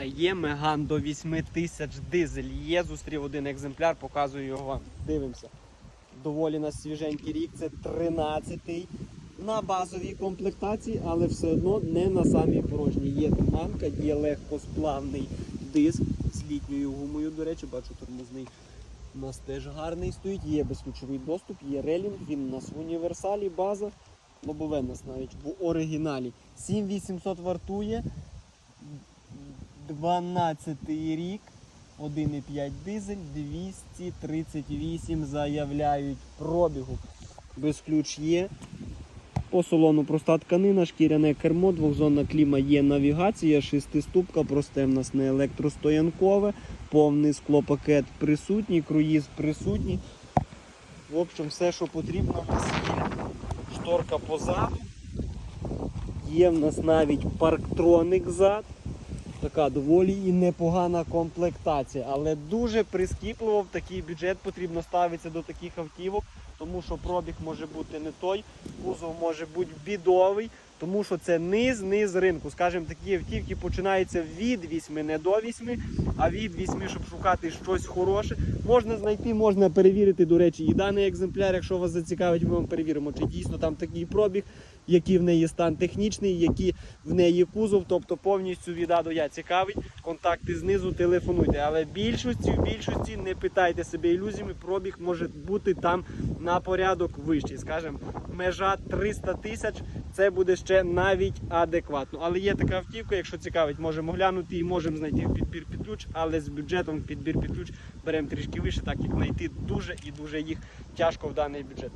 А є Меган до 8 тисяч дизель. Є, зустрів один екземпляр, показую його. Дивимося. Доволі на свіженький рік, це 13-й. На базовій комплектації, але все одно не на самій порожній. Є туманка, є легкосплавний диск з літньою гумою. До речі, бачу, тормозний у нас теж гарний стоїть. Є безключовий доступ, є релінг, він у нас в універсалі, база. Лобове нас навіть в оригіналі. 7800 вартує. 12 рік. 1,5 дизель, 238 заявляють пробігу. Без ключ є. По салону проста тканина, шкіряне кермо, двохзонна кліма є навігація, шестиступка, просте в нас не електростоянкове, повний склопакет присутній, круїз присутній. В общем, все, що потрібно, в нас є. Шторка позаду. Є в нас навіть парктроник зад. Така доволі і непогана комплектація, але дуже прискіпливо в такий бюджет потрібно ставитися до таких автівок, тому що пробіг може бути не той, кузов може бути бідовий, тому що це низ, низ ринку. Скажімо, такі автівки починаються від 8, не до 8, а від 8, щоб шукати щось хороше. Можна знайти, можна перевірити, до речі, і даний екземпляр, якщо вас зацікавить, ми вам перевіримо, чи дійсно там такий пробіг, який в неї стан технічний, який в неї кузов, тобто повністю від А до Я цікавить. Контакти знизу, телефонуйте. Але більшості, в більшості не питайте себе ілюзіями, пробіг може бути там на порядок вищий. Скажімо, межа 300 тисяч це буде ще навіть адекватно. Але є така автівка, якщо цікавить, можемо глянути і можемо знайти підбір під ключ, але з бюджетом підбір під ключ беремо трішки вище, так як знайти дуже і дуже їх тяжко в даний бюджет.